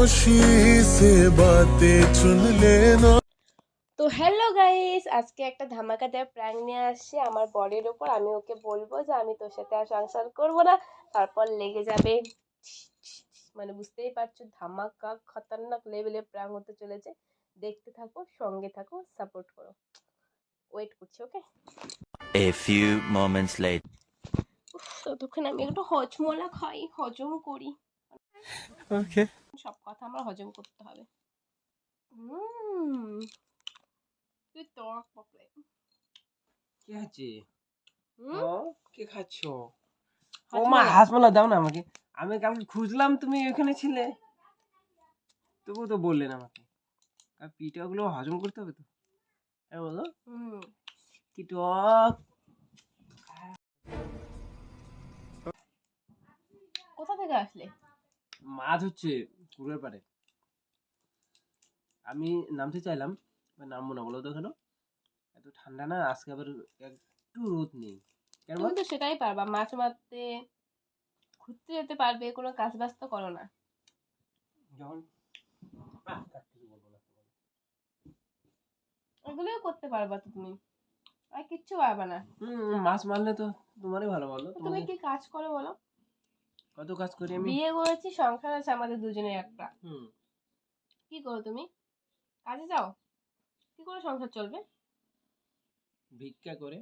खामोशी से बातें चुन लेना তো হ্যালো গাইস আজকে একটা ধামাকাদার প্র্যাঙ্ক নিয়ে আসছি আমার বডির ওপর আমি ওকে বলবো যে আমি তোর সাথে আর সংসার করবো না তারপর লেগে যাবে মানে বুঝতেই পারছো ধামাকা খতরনাক লেভেলের প্র্যাঙ্ক হতে চলেছে দেখতে থাকো সঙ্গে থাকো সাপোর্ট করো ওয়েট করছি ওকে A few moments later. ততক্ষণ আমি একটু হজমলা খাই হজম করি ওকে। সব কথা আমার হজম করতে হবে। হুম তুই টক পকড়ে। কি আছে? হুম? ও কি খাচ্ছ? ও মা হাসমলা দাও না আমাকে। আমি কালকে খুঁজলাম তুমি এখানে ছিলে। তবু তো বললেন আমাকে। আর পিঠাগুলো হজম করতে হবে তো। হ্যাঁ বলো? হুম। কি টক? কোথা থেকে আসলে? মাছ হচ্ছে পুকুরের পাড়ে আমি নামতে চাইলাম এবার নামবো না বলো তো কেন এত ঠান্ডা না আজকে আবার একটু রোদ নেই। তুমি তো সেটাই পারবা মাছ মারতে ঘুরতে যেতে পারবে কোনো কাজ বাজ তো করো না। যখন। ওগুলোও করতে পারবা তো তুমি। আর কিচ্ছু পারবা না। মাছ মারলে তো তোমারই ভালো বলো। তুমি কি কাজ করো বলো? কত কাজ করি আমি? বিয়ে করেছি সংসার আছে আমাদের দুজনের একটা। হুম। কি করো তুমি? কাজে যাও। কি করে সংসার চলবে? ভিক্ষা করে।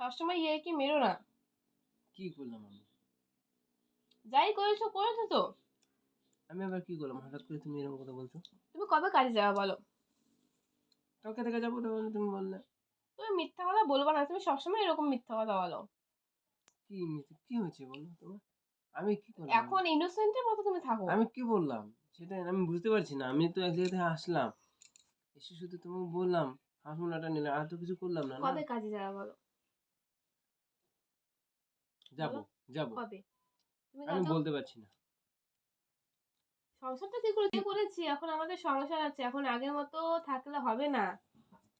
সবসময় ইয়ে কি মেরো না? কি করলাম আমি? যাই করেছ করেছ তো। আমি আবার কি করলাম? হঠাৎ করে তুমি এরকম কথা বলছো? তুমি কবে কাজে যাবে বলো? কালকে থেকে যাব তখন তুমি বললে। তুমি মিথ্যা কথা বলবা না তুমি সবসময় এরকম মিথ্যা কথা বলো। কি কি হয়েছে বলো তোমার আমি কি করলাম? এখন ইনোসেন্টের মতো তুমি থাকো। আমি কি বললাম? সেটা আমি বুঝতে পারছি না আমি তো এক জায়গা থেকে আসলাম। এসে শুধু তোমাকে বললাম হাসমুলাটা নিলাম আর তো কিছু করলাম না কবে কাজে যাবে বলো? যাব যাব। কবে? আমি বলতে পারছি না। সংসারটা কি করে করেছি এখন আমাদের সংসার আছে এখন আগের মতো থাকলে হবে না।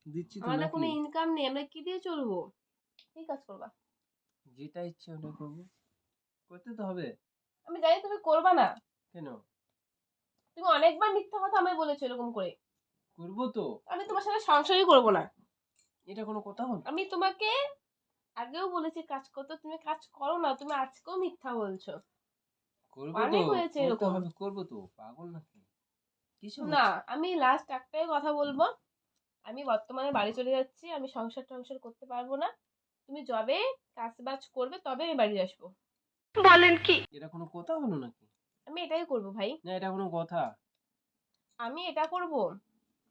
দিচ্ছি তো আমাদের কোনো নাকি? ইনকাম নেই আমরা কি দিয়ে চলবো? কি কাজ করবা। যেটা ইচ্ছে ওটা করব। করতে তো হবে। আমি জানি তুমি করবা না। কেন? তুমি অনেকবার মিথ্যা কথা আমায় বলেছ এরকম করে। করব তো। আমি তোমার সাথে সংসারই করব না। এটা কোনো কথা হল? আমি তোমাকে আগেও বলেছি কাজ করতে তুমি কাজ করো না তুমি আজকেও মিথ্যা বলছো। করব তো হয়েছে এরকম। করব তো পাগল নাকি? কিসে না আমি লাস্ট একটাই কথা বলব। আমি বর্তমানে বাড়ি চলে যাচ্ছি আমি সংসার টংসার করতে পারব না। তুমি যবে কাজ বাজ করবে তবে আমি বাড়ি আসব। বলেন কি? এটা কোনো কথা হলো নাকি? আমি এটাই করব ভাই। না এটা কোনো কথা। আমি এটা করব।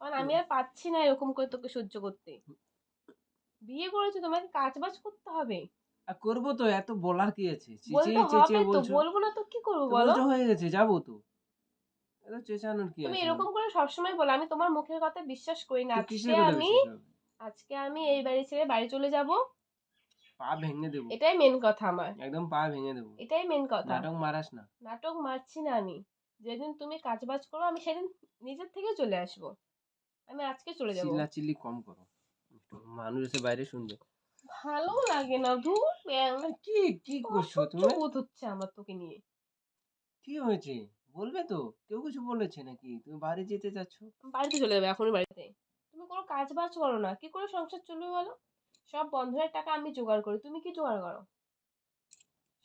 কারণ আমি আর পাচ্ছি না এরকম করে তোকে সহ্য করতে। বিয়ে করেছ তোমাকে কাজ বাজ করতে হবে। আর করব তো এত বলার কি আছে? বলতে হবে তো বলব না তো কি করব বলো? হয়ে গেছে যাব তো। এত চেঁচানোর কি তুমি এরকম করে সবসময় বলো আমি তোমার মুখের কথা বিশ্বাস করি না। আজকে আমি আজকে আমি এই বাড়ি ছেড়ে বাড়ি চলে যাব। পা ভেঙে দেবো। এটাই মেন কথা আমার। একদম পা ভেঙে দেবো। এটাই মেন কথা। নাটক মারাস না। নাটক মারছি না আমি। যেদিন তুমি কাজ বাজ করো আমি সেদিন নিজের থেকে চলে আসব। আমি আজকে চলে যাব। চিল্লা চিল্লি কম করো। মানুষ এসে বাইরে শুনবে। ভালো লাগে না ধুর। কি কি করছ তুমি? বোধ হচ্ছে আমার তোকে নিয়ে। কি হয়েছে? বলবে তো? কেউ কিছু বলেছে নাকি? তুমি বাড়ি যেতে যাচ্ছ বাড়িতে চলে যাবে এখনই বাড়িতে। তুমি কোনো কাজ বাজ করো না। কি করে সংসার চলবে বলো? সব বন্ধনের টাকা আমি জোগাড় করি। তুমি কি জোগাড় করো?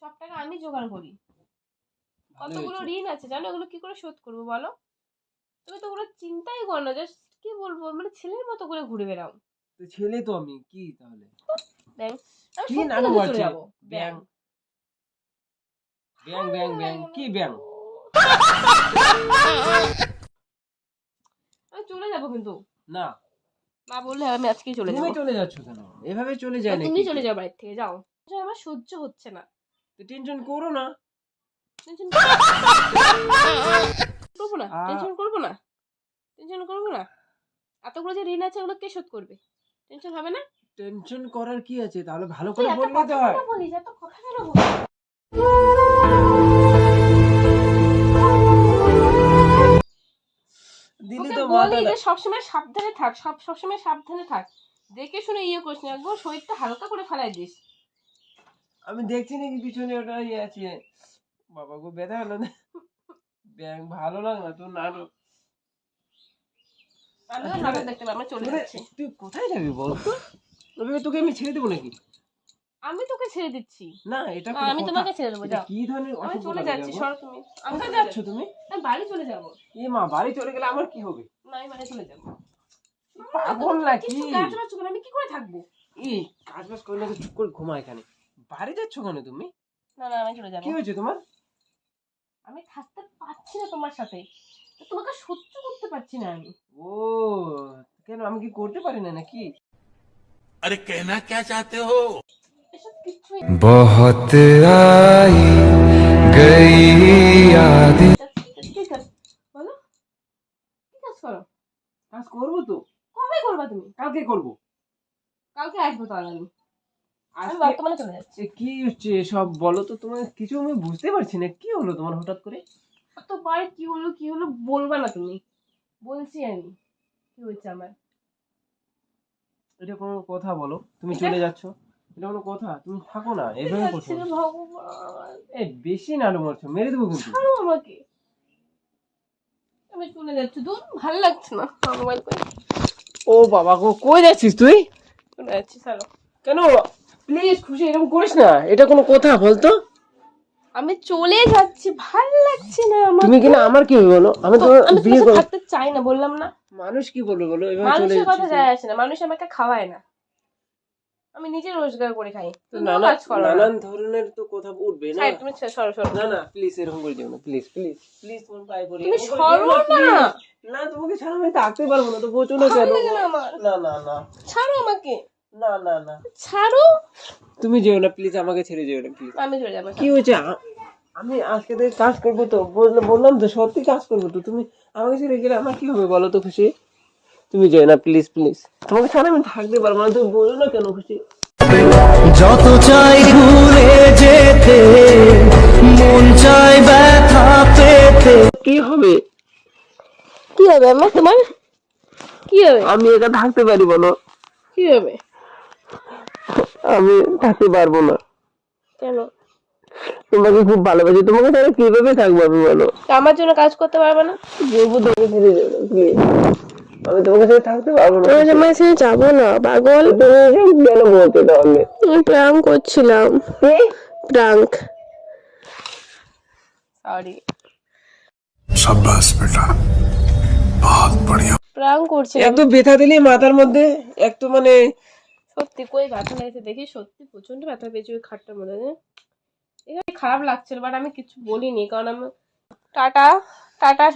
সব টাকা আমি জোগাড় করি। কতগুলো ঋণ আছে জানো? এগুলো কি করে শোধ করব বলো? তুমি তো ওগুলো চিন্তাই করো না। জাস্ট কি বলব? মানে ছেলের মতো করে ঘুরে বেড়াও। তো ছেলে তো আমি কি তাহলে? ব্যাং আমি কি সত্যি নাটক কথা চলে যাব। ব্যাং। ব্যাং। ব্যাং ব্যাং ব্যাং কি ব্যাং? আমি চলে যাব কিন্তু। না। মা বললে আমি আজকেই চলে তুমি যাব। চলে যাচ্ছ কেন? এভাবে চলে যায় না তুমি চলে যাও বাড়ি থেকে যাও। আমার সহ্য হচ্ছে না। তো টেনশন করো না। টেনশন করব না? টেনশন করব না? টেনশন করব না? এতগুলো যে ঋণ আছে ওগুলো কে শোধ করবে? টেনশন হবে না? টেনশন করার কি আছে? তাহলে ভালো করে এত বললে কথা তো হয়। এত কথা কেন বলিস? যে সবসময় সাবধানে থাক সব সবসময় সাবধানে থাক। দেখে শুনে ইয়ে করিস না একবার শরীরটা হালকা করে ফেলাই দিস। আমি দেখছি নাকি পিছনে ওটা ইয়ে আছে। বাবা গো ব্যথা হলো না? ব্যাং ভালো লাগে না তোর নাটক আমিও নাটক দেখতে পাবো আমরা চলে তোরে- যাচ্ছি। তুই কোথায় যাবি বল তবে তোকে আমি ছেড়ে দেবো নাকি? আমি তোকে ছেড়ে দিচ্ছি। না এটা আমি তোমাকে ছেড়ে দেবো যাও। কি ধরনের আমি চলে যাচ্ছি সর তুমি। আমি কোথায় যাচ্ছ তুমি? আমি বাড়ি চলে যাব। এ মা বাড়ি চলে গেলে আমার কি হবে? না আমি বাড়ি চলে যাব। পাগল নাকি? কাজ বাজ করে আমি কি করে থাকব? কাজ বাজ করে না চুপ করে ঘুমা এখানে। বাড়ি যাচ্ছ কেন তুমি? না না আমি চলে যাব। কি হয়েছে তোমার? আমি থাকতে পারছি না তোমার সাথে। তোমাকে সহ্য করতে পারছি না আমি। ও কেন আমি কি করতে পারি না নাকি? আরে কেনা কে চাহতে হো? बहुत आई गई यादें কি কাজ বলো কি কাজ করো কাজ করবো তো কবে করবা তুমি কালকে করবো কালকে আসবো তাহলে আমি আমি আজকে বর্তমানে চলে যাচ্ছি এ কি হচ্ছে সব বলো তো তোমার কিছু আমি বুঝতে পারছি না কি হলো তোমার হঠাৎ করে কতবার কি হলো কি হলো বলবা না তুমি বলছি আমি কি হয়েছে আমার এটা কোনো কথা বলো তুমি এটা- চলে যাচ্ছ এটা কোনো কথা তুমি থাকো না করছ। ভগবান। বেশি নাটক মারছো মেরে দেবো কিন্তু। ছাড়ো আমাকে। আমি চলে যাচ্ছি দূর ভালো লাগছে না মোবাইল করে ও বাবা গো কই যাচ্ছিস তুই? চলে যাচ্ছি কেন প্লিজ খুশি এরকম করিস না এটা কোনো কথা বলতো? আমি চলে যাচ্ছি ভালো লাগছে না আমার তুমি কিনা আমার কি বলো আমি তো বিয়ে থাকতে চাই না বললাম না। মানুষ কি বলবে বলো? এভাবে চলে মানুষের কথা যায় আসে না মানুষ আমাকে খাওয়ায় না। আমি নিজে রোজগার করে খাই। কাজ করো। নানান ধরনের তো কথা উঠবে না। তুমি সরো সরো। না না প্লিজ এরকম করে যেও না প্লিজ প্লিজ প্লিজ তোমার পায়ে পড়ি তুমি সরো না। না তোমাকে ছাড়া আমি থাকতে পারব না তো বোঝো না কেন? না না না। ছাড়ো আমাকে। না না না। ছাড়ো। তুমি যেও না প্লিজ আমাকে ছেড়ে যেও না প্লিজ আমি চলে যাব কি হয়েছে? আমি আজকে থেকে কাজ করব তো বললাম বললাম তো সত্যি কাজ করব তো তুমি আমাকে ছেড়ে গেলে আমার কি হবে বলো তো খুশি? তুমি যেও না প্লিজ প্লিজ তোমাকে ছাড়া আমি থাকতে পারব না তুমি বলো না কেন খুশি? যত চাই ভুলে যেতে মন চাই ব্যথা পেতে। কি হবে? কি হবে আমার তোমার? কি হবে? আমি একা থাকতে পারি বলো। কি হবে? আমি থাকতে পারব না। কেন? তোমাকে খুব ভালোবাসি তোমাকে তাহলে কীভাবে থাকব আমি বলো? আমার জন্য কাজ করতে পারবে না? বলব তোমাকে যেও প্লিজ আমি থাকতে পারব না। তোমার সাথে যাব না পাগল। তুমি কেন বলতে তাহলে প্রাণ করছিলাম। প্রাঙ্ক সরি সাব্বাস বেটা বহুত বড়িয়া এত ব্যথা দিলি মাথার মধ্যে একটু মানে সত্যি কই ব্যথা লাগছে দেখি সত্যি প্রচণ্ড ব্যথা পেয়েছি ওই খাটটা মনে হয় খারাপ লাগছিল বাট আমি কিছু বলিনি কারণ আমি টাটা টাটা